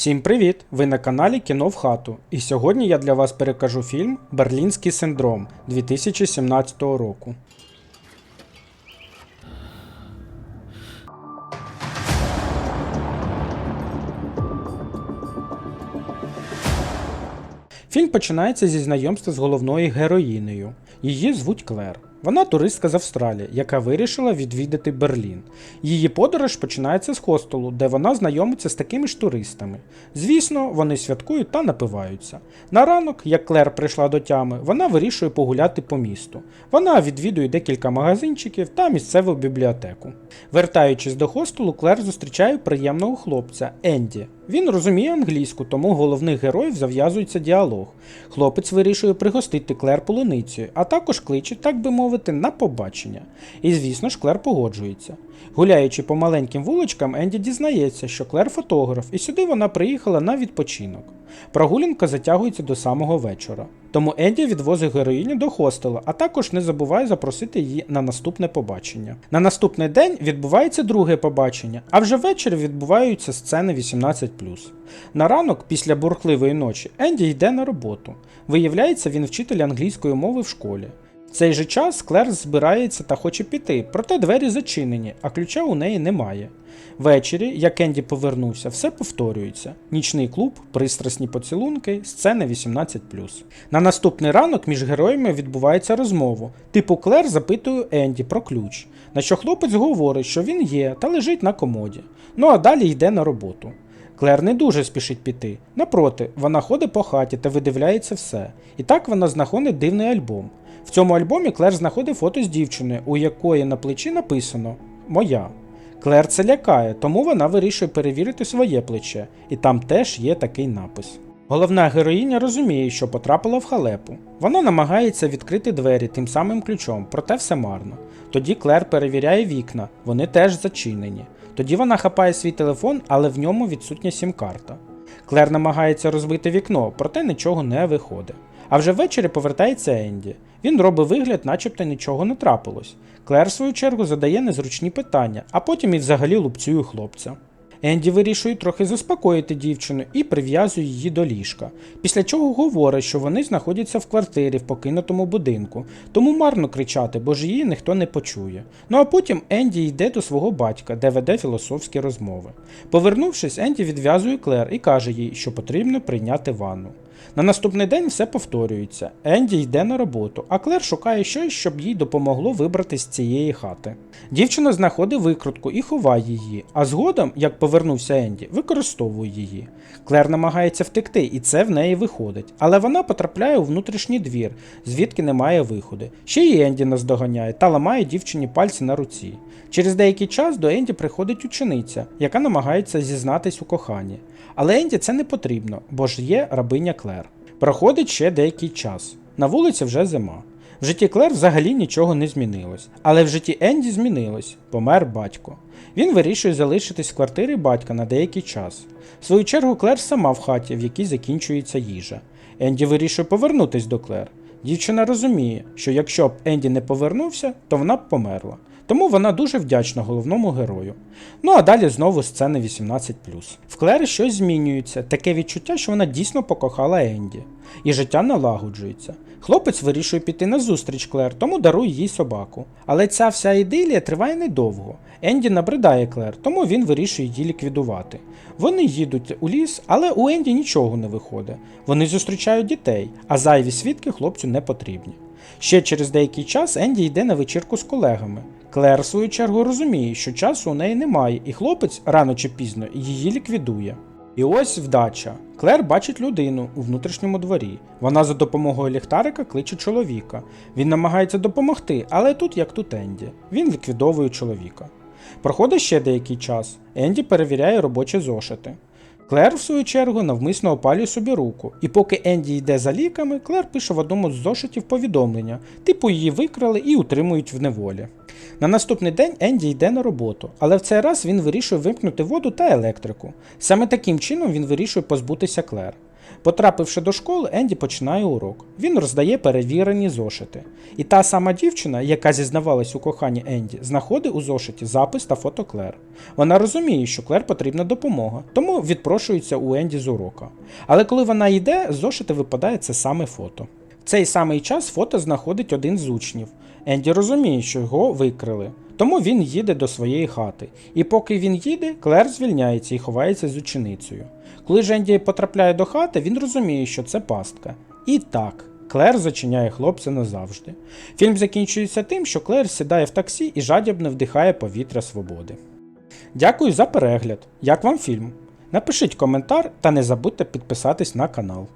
Всім привіт! Ви на каналі Кіно в хату. І сьогодні я для вас перекажу фільм Берлінський синдром 2017 року. Фільм починається зі знайомства з головною героїнею. Її звуть Клер. Вона туристка з Австралії, яка вирішила відвідати Берлін. Її подорож починається з хостелу, де вона знайомиться з такими ж туристами. Звісно, вони святкують та напиваються. На ранок, як Клер прийшла до тями, вона вирішує погуляти по місту. Вона відвідує декілька магазинчиків та місцеву бібліотеку. Вертаючись до хостелу, Клер зустрічає приємного хлопця Енді. Він розуміє англійську, тому головних героїв зав'язується діалог. Хлопець вирішує пригостити Клер полуницею, а також кличе, так би мовити, на побачення. І звісно ж, Клер погоджується. Гуляючи по маленьким вуличкам, Енді дізнається, що Клер фотограф, і сюди вона приїхала на відпочинок. Прогулянка затягується до самого вечора. Тому Енді відвозить героїню до хостела, а також не забуває запросити її на наступне побачення. На наступний день відбувається друге побачення, а вже ввечері відбуваються сцени 18. На ранок, після бурхливої ночі, Енді йде на роботу. Виявляється, він вчитель англійської мови в школі. В цей же час Клер збирається та хоче піти, проте двері зачинені, а ключа у неї немає. Ввечері, як Енді повернувся, все повторюється: нічний клуб, пристрасні поцілунки, сцени 18. На наступний ранок між героями відбувається розмова. Типу Клер запитує Енді про ключ, на що хлопець говорить, що він є та лежить на комоді. Ну а далі йде на роботу. Клер не дуже спішить піти. Напроти, вона ходить по хаті та видивляється все. І так вона знаходить дивний альбом. В цьому альбомі Клер знаходить фото з дівчиною, у якої на плечі написано Моя. Клер це лякає, тому вона вирішує перевірити своє плече, і там теж є такий напис. Головна героїня розуміє, що потрапила в халепу. Вона намагається відкрити двері тим самим ключом, проте все марно. Тоді Клер перевіряє вікна, вони теж зачинені. Тоді вона хапає свій телефон, але в ньому відсутня сім-карта. Клер намагається розбити вікно, проте нічого не виходить. А вже ввечері повертається Енді. Він робить вигляд, начебто нічого не трапилось. Клер, в свою чергу, задає незручні питання, а потім і взагалі лупцює хлопця. Енді вирішує трохи заспокоїти дівчину і прив'язує її до ліжка, після чого говорить, що вони знаходяться в квартирі в покинутому будинку, тому марно кричати, бо ж її ніхто не почує. Ну а потім Енді йде до свого батька, де веде філософські розмови. Повернувшись, Енді відв'язує Клер і каже їй, що потрібно прийняти ванну. На наступний день все повторюється. Енді йде на роботу, а Клер шукає щось, щоб їй допомогло вибратися з цієї хати. Дівчина знаходить викрутку і ховає її, а згодом, як повернувся Енді, використовує її. Клер намагається втекти, і це в неї виходить, але вона потрапляє у внутрішній двір, звідки немає виходу. Ще й Енді наздоганяє та ламає дівчині пальці на руці. Через деякий час до Енді приходить учениця, яка намагається зізнатись у коханні. Але Енді це не потрібно, бо ж є рабиня Клер. Проходить ще деякий час. На вулиці вже зима. В житті Клер взагалі нічого не змінилось, але в житті Енді змінилось помер батько. Він вирішує залишитись в квартирі батька на деякий час. В свою чергу Клер сама в хаті, в якій закінчується їжа. Енді вирішує повернутись до Клер. Дівчина розуміє, що якщо б Енді не повернувся, то вона б померла. Тому вона дуже вдячна головному герою. Ну а далі знову сцени 18. В Клері щось змінюється, таке відчуття, що вона дійсно покохала Енді, і життя налагоджується. Хлопець вирішує піти на зустріч Клер, тому дарує їй собаку. Але ця вся ідилія триває недовго. Енді набридає Клер, тому він вирішує її ліквідувати. Вони їдуть у ліс, але у Енді нічого не виходить. Вони зустрічають дітей, а зайві свідки хлопцю не потрібні. Ще через деякий час Енді йде на вечірку з колегами. Клер, в свою чергу, розуміє, що часу у неї немає, і хлопець рано чи пізно її ліквідує. І ось вдача. Клер бачить людину у внутрішньому дворі. Вона за допомогою ліхтарика кличе чоловіка. Він намагається допомогти, але тут як тут Енді. Він ліквідовує чоловіка. Проходить ще деякий час. Енді перевіряє робочі зошити. Клер, в свою чергу, навмисно опалює собі руку, і поки Енді йде за ліками, Клер пише в одному з зошитів повідомлення, типу її викрали і утримують в неволі. На наступний день Енді йде на роботу, але в цей раз він вирішує вимкнути воду та електрику. Саме таким чином він вирішує позбутися Клер. Потрапивши до школи, Енді починає урок. Він роздає перевірені зошити. І та сама дівчина, яка зізнавалась у коханні Енді, знаходить у зошиті запис та фото Клер. Вона розуміє, що Клер потрібна допомога, тому відпрошується у Енді з урока. Але коли вона йде, з зошита випадає це саме фото. В цей самий час фото знаходить один з учнів. Енді розуміє, що його викрили, тому він їде до своєї хати. І поки він їде, Клер звільняється і ховається з ученицею. Коли ж Енді потрапляє до хати, він розуміє, що це пастка. І так, Клер зачиняє хлопця назавжди. Фільм закінчується тим, що Клер сідає в таксі і жадібно вдихає повітря свободи. Дякую за перегляд. Як вам фільм? Напишіть коментар та не забудьте підписатись на канал.